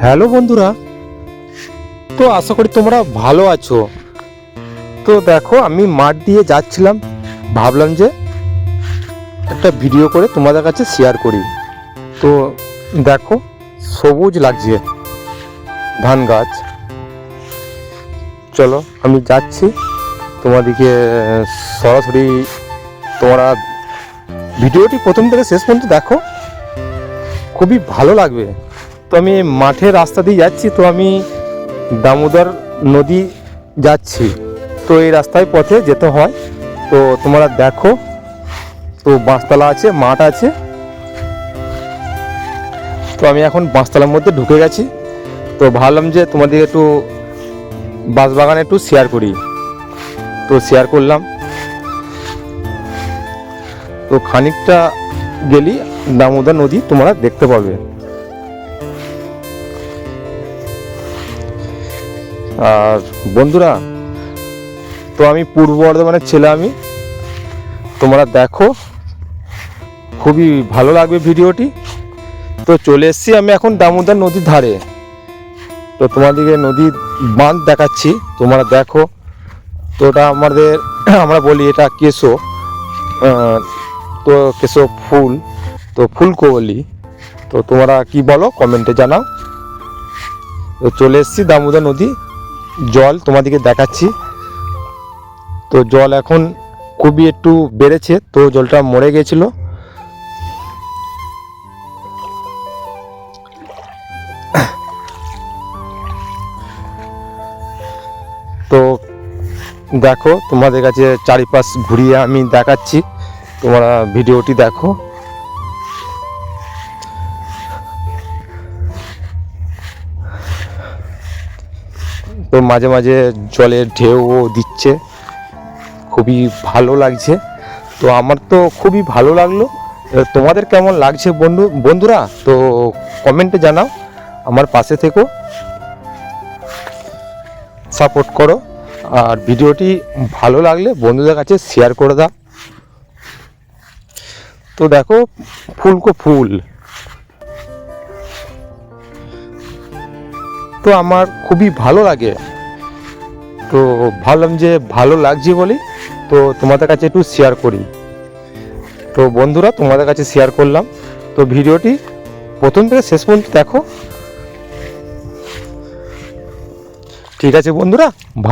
Hello বন্ধুরা। তো আশা করি তোমরা ভালো আছো। তো দেখো, আমি মাঠ দিয়ে যাচ্ছিলাম। ভাবলাম যে একটা ভিডিও করে তোমাদের কাছে শেয়ার করি। তো দেখো, সবুজ লাগছে ধান গাছ। চলো, আমি যাচ্ছি। তোমাদেরকে, সরাসরি তোমরা ভিডিওটি প্রথম থেকে শেষ পর্যন্ত দেখো। খুবই ভালো লাগবে। তো আমি মাঠের রাস্তা দিয়ে যাচ্ছি, তো আমি দামোদর নদী যাচ্ছি। তো এই রাস্তায় পথে যেতে হয়। তো তোমরা দেখো, তো বাঁশতলা আছে, মাঠ আছে। তো আমি এখন বাঁশতলার মধ্যে ঢুকে গেছি। তো ভাবলাম যে তোমাদের একটু বাঁশবাগানে একটু শেয়ার করি। তো শেয়ার করলাম। তো খানিকটা গেলি দামোদর নদী, তোমরা দেখতে পাবে। আর বন্ধুরা, তো আমি পূর্ব বর্ধমানের ছেলে আমি। তোমরা দেখো, খুবই ভালো লাগবে ভিডিওটি। তো চলে এসেছি আমি এখন দামোদর নদীর ধারে। তো তোমাদেরকে নদীর বাঁধ দেখাচ্ছি, তোমরা দেখো। তো ওটা আমাদের, আমরা বলি এটা কেশো। তো কেশো ফুল, তো ফুলকলি। তো তোমরা কি বলো, কমেন্টে জানাও। তো চলে এসেছি দামোদর নদী। জল তোমাদেরকে দেখাচ্ছি। তো জল এখন খুবই একটু বেড়েছে, তো জলটা মরে গেছিল। তো দেখো, তোমাদের কাছে চারিপাশ ঘুরিয়ে আমি দেখাচ্ছি। তোমরা ভিডিওটি দেখো। তো মাঝে মাঝে জলের ঢেউও দিচ্ছে। খুবই ভালো লাগছে। তো আমার তো খুবই ভালো লাগল। তোমাদের কেমন লাগছে বন্ধু, বন্ধুরা? তো কমেন্টে জানাও। আমার পাশে থেকো। সাপোর্ট করো। আর ভিডিওটি ভালো লাগলে বন্ধুদের কাছে শেয়ার করে দাও। তো দেখো, ফুলকো ফুল। তো আমার খুবই ভালো লাগে। তো ভাবলাম যে ভালো লাগছে বলি তো তোমাদের কাছে একটু শেয়ার করি। তো বন্ধুরা, তোমাদের কাছে শেয়ার করলাম। তো ভিডিওটি প্রথম থেকে শেষ পর্যন্ত দেখো। ঠিক আছে বন্ধুরা, ভালো